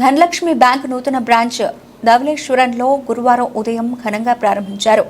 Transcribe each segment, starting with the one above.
Dhanalakshmi bank నూతన branch ధవలేశ్వరంలో గురువారం ఉదయం ఘనంగా ప్రారంభించారు.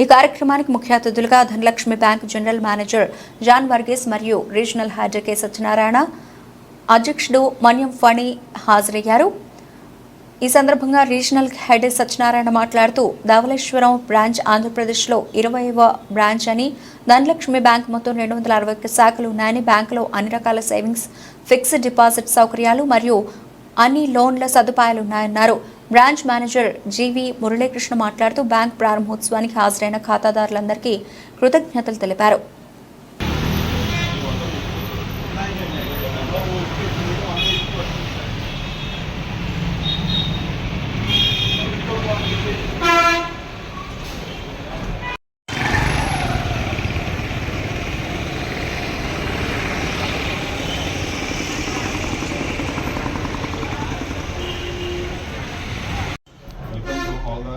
ఈ కార్యక్రమానికి ముఖ్య అతిథులుగా Dhanalakshmi bank general manager John Varghese మరియు రీజనల్ హెడ్ కె సత్యనారాయణ అధ్యక్షుడు మన్యం ఫణి హాజరయ్యారు. ఈ సందర్భంగా రీజనల్ హెడ్ సత్యనారాయణ మాట్లాడుతూ ధవళేశ్వరం బ్రాంచ్ ఆంధ్రప్రదేశ్లో ఇరవైవ బ్రాంచ్ అని ధనలక్ష్మి బ్యాంక్ మొత్తం రెండు వందల అరవై ఒక్క శాఖలు ఉన్నాయని బ్యాంకులో అన్ని రకాల సేవింగ్స్ ఫిక్స్డ్ డిపాజిట్ సౌకర్యాలు మరియు అన్ని లోన్ల సదుపాయాలు ఉన్నాయన్నారు బ్రాంచ్ మేనేజర్ జీవి మురళీకృష్ణ మాట్లాడుతూ బ్యాంక్ ప్రారంభోత్సవానికి హాజరైన ఖాతాదారులందరికీ కృతజ్ఞతలు తెలిపారు.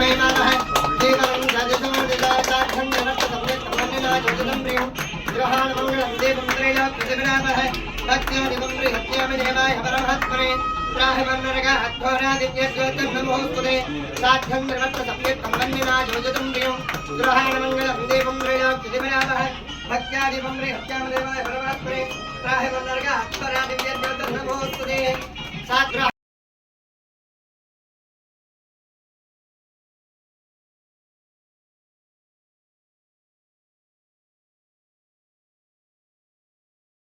वेदालः देवानं राजसमादिदाताख्यं जनस्तपने तमन्निना जगदम्रियं ग्रहाणमङ्गलं देवं त्रैला प्रतिविरामः भक्त्यादिवं बृहत्यामि देवाय परमहत्मने ्राह्मन्नरगाध्वरादिव्यज्योतिर्नमोस्तुते साध्यं निर्वत्तसम्यक्कम्बन्निना योजतं देवं ग्रहाणमङ्गलं देवं रेणां त्रिदिवरामः भक्त्यादिवं रेहत्यामदेवाय परमात्मने त्राह्मन्नरगाध्वरादिव्यज्योतिर्नमोस्तुते साध्रा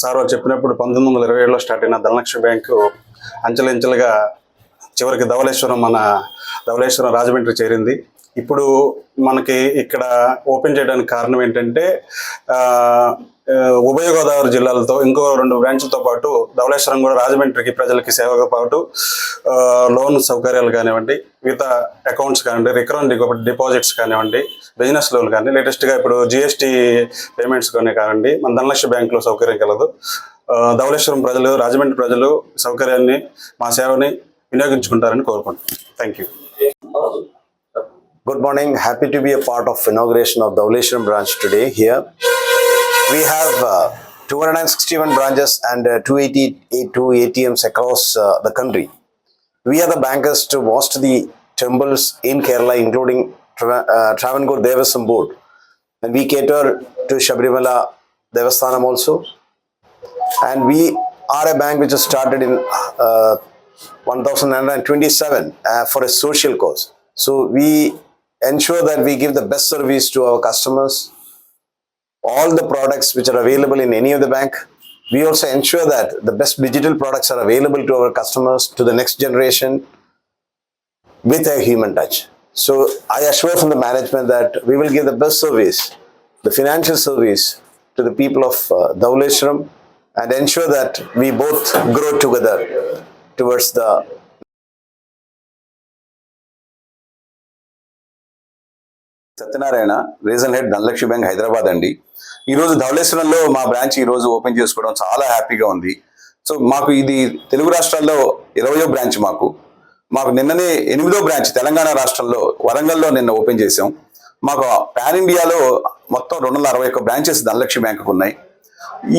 సార్ వాళ్ళు చెప్పినప్పుడు పంతొమ్మిది వందల ఇరవై ఏడులో స్టార్ట్ అయిన ధనలక్ష్మి బ్యాంకు అంచెలంచెలుగా చివరికి ధవళేశ్వరం మన ధవళేశ్వరం రాజమండ్రి చేరింది. ఇప్పుడు మనకి ఇక్కడ ఓపెన్ చేయడానికి కారణం ఏంటంటే ఉభయ గోదావరి జిల్లాలతో ఇంకో రెండు బ్రాంచ్లతో పాటు ధవళేశ్వరం కూడా రాజమండ్రికి ప్రజలకి సేవతో పాటు లోన్ సౌకర్యాలు కానివ్వండి మిగతా అకౌంట్స్ కానివ్వండి రికరెంట్ డిపాజిట్స్ కానివ్వండి బిజినెస్ లోన్ కానీ లేటెస్ట్గా ఇప్పుడు జిఎస్టీ పేమెంట్స్ కానీ కానివ్వండి మన ధనలక్ష్మి బ్యాంకులో సౌకర్యం కలదు ధవళేశ్వరం ప్రజలు రాజమండ్రి ప్రజలు సౌకర్యాన్ని మా సేవని వినియోగించుకుంటారని కోరుకుంటున్నాను thank you Good morning. Happy to be a part of inauguration of branch branch today here. We have uh, 261 branches and uh, 282 ATMs across uh, the country. We are the bankers to most of the temples in Kerala, including Tra- uh, Travancore Devasam Board. And we cater to Shabrimala Devasthanam also. And we are a bank which was started in uh, 1927 uh, for a social cause. So we ensure that we give the best service to our customers. All the products which are available in any of the bank, we also ensure that the best digital products are available to our customers to the next generation with a human touch. So I assure from the management that we will give the best service, the financial service to the people of uh, Dhavleshwaram and ensure that we both grow together towards the Satyanarayana region head Dhanalakshmi bank Hyderabad అండి. ఈ రోజు ధవళేశ్వరంలో మా branch ఈ రోజు open చేసుకోవడం చాలా హ్యాపీగా ఉంది. సో మాకు ఇది తెలుగు రాష్ట్రాల్లో ఇరవయో బ్రాంచ్ మాకు. మాకు నిన్ననే ఎనిమిదో బ్రాంచ్ తెలంగాణ రాష్ట్రంలో వరంగల్లో నిన్న ఓపెన్ చేసాం మాకు పాన్ ఇండియాలో మొత్తం రెండు వందల అరవై ఒక్క బ్రాంచెస్ ధనలక్ష్మి బ్యాంకుకు ఉన్నాయి.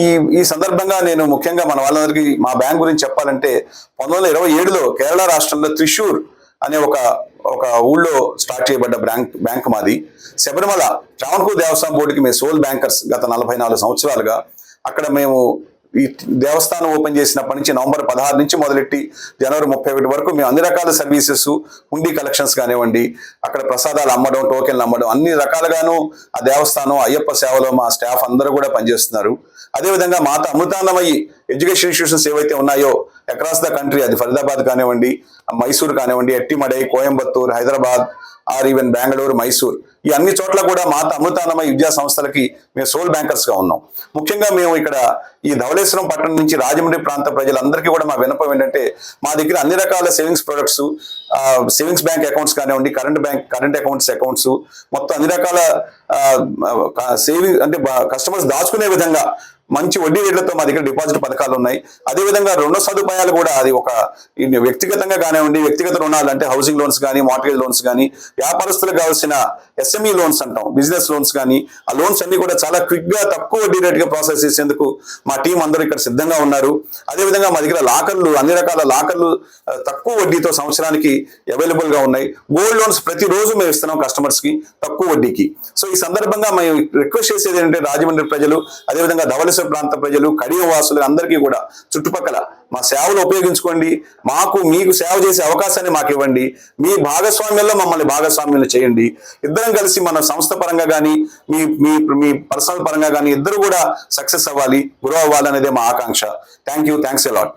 ఈ ఈ సందర్భంగా నేను ముఖ్యంగా మన వాళ్ళందరికీ మా బ్యాంక్ గురించి చెప్పాలంటే పంతొమ్మిది వందల ఇరవై ఏడులో కేరళ రాష్ట్రంలో త్రిశూర్ అనే ఒక ఒక ఊళ్ళో స్టార్ట్ చేయబడ్డ బ్యాంక్ బ్యాంక్ మాది. శబరిమల ట్రావణకూర్ దేవస్థానం బోర్డుకి మేము సోల్ బ్యాంకర్స్ గత నలభై నాలుగు సంవత్సరాలుగా అక్కడ మేము ఈ దేవస్థానం ఓపెన్ చేసినప్పటి నుంచి నవంబర్ పదహారు నుంచి మొదలెట్టి జనవరి ముప్పై ఒకటి వరకు మేము అన్ని రకాల సర్వీసెస్ హుండీ కలెక్షన్స్ కానివ్వండి అక్కడ ప్రసాదాలు అమ్మడం టోకెన్లు అమ్మడం అన్ని రకాలుగాను ఆ దేవస్థానం అయ్యప్ప సేవలో మా స్టాఫ్ అందరూ కూడా పనిచేస్తున్నారు. అదేవిధంగా మాత అమృతాండమయ్యి ఎడ్యుకేషన్ ఇన్స్టిట్యూషన్స్ ఏవైతే ఉన్నాయో అక్రాస్ ద కంట్రీ అది ఫరీదాబాద్ కానివ్వండి మైసూర్ కానివ్వండి ఎట్టిమడై కోయంబత్తూర్ హైదరాబాద్ ఆర్ ఈవెన్ బెంగళూరు మైసూర్ ఈ అన్ని చోట్ల కూడా మాత అమృతానమయ విద్యా సంస్థలకి మేము సోల్ బ్యాంకర్స్గా ఉన్నాం. ముఖ్యంగా మేము ఇక్కడ ఈ ధవళేశ్వరం పట్టణం నుంచి రాజమండ్రి ప్రాంత ప్రజలందరికీ కూడా మా వినపం ఏంటంటే మా దగ్గర అన్ని రకాల savings products savings bank accounts కానివ్వండి current bank current accounts accounts మొత్తం అన్ని రకాల సేవింగ్ అంటే కస్టమర్స్ దాచుకునే విధంగా మంచి వడ్డీ రేట్లతో మా దగ్గర డిపాజిట్ పథకాలు ఉన్నాయి. అదేవిధంగా రుణ సదుపాయాలు కూడా అది ఒక వ్యక్తిగతంగా కానివ్వండి వ్యక్తిగత రుణాలు అంటే హౌసింగ్ లోన్స్ కానీ మార్టేజ్ లోన్స్ కానీ వ్యాపారస్తులకు కావాల్సిన ఎస్ఎంఈ లోన్స్ అంటాం బిజినెస్ లోన్స్ కానీ ఆ లోన్స్ అన్ని కూడా చాలా క్విక్గా తక్కువ వడ్డీ రేటుగా ప్రాసెస్ చేసేందుకు మా టీం అందరూ ఇక్కడ సిద్ధంగా ఉన్నారు. అదేవిధంగా మా దగ్గర లాకర్లు అన్ని రకాల లాకర్లు తక్కువ వడ్డీతో సంవత్సరానికి అవైలబుల్గా ఉన్నాయి. గోల్డ్ లోన్స్ ప్రతిరోజు మేము ఇస్తున్నాం కస్టమర్స్కి తక్కువ వడ్డీకి. సో ఈ సందర్భంగా మేము రిక్వెస్ట్ చేసేది ఏంటంటే రాజమండ్రి ప్రజలు అదేవిధంగా ధవళేశ్వర ప్రాంత ప్రజలు కడియ వాసులు అందరికీ కూడా చుట్టుపక్కల మా సేవలు ఉపయోగించుకోండి. మాకు మీకు సేవ చేసే అవకాశాన్ని మాకు ఇవ్వండి. మీ భాగస్వామ్యంలో మమ్మల్ని భాగస్వామ్యంలో చేయండి. ఇద్దరం కలిసి మన సంస్థ పరంగా కానీ మీ మీ మీ పర్సనల్ పరంగా కానీ ఇద్దరు కూడా సక్సెస్ అవ్వాలి గ్రో అవ్వాలి అనేది మా ఆకాంక్ష. Thank you. Thanks a lot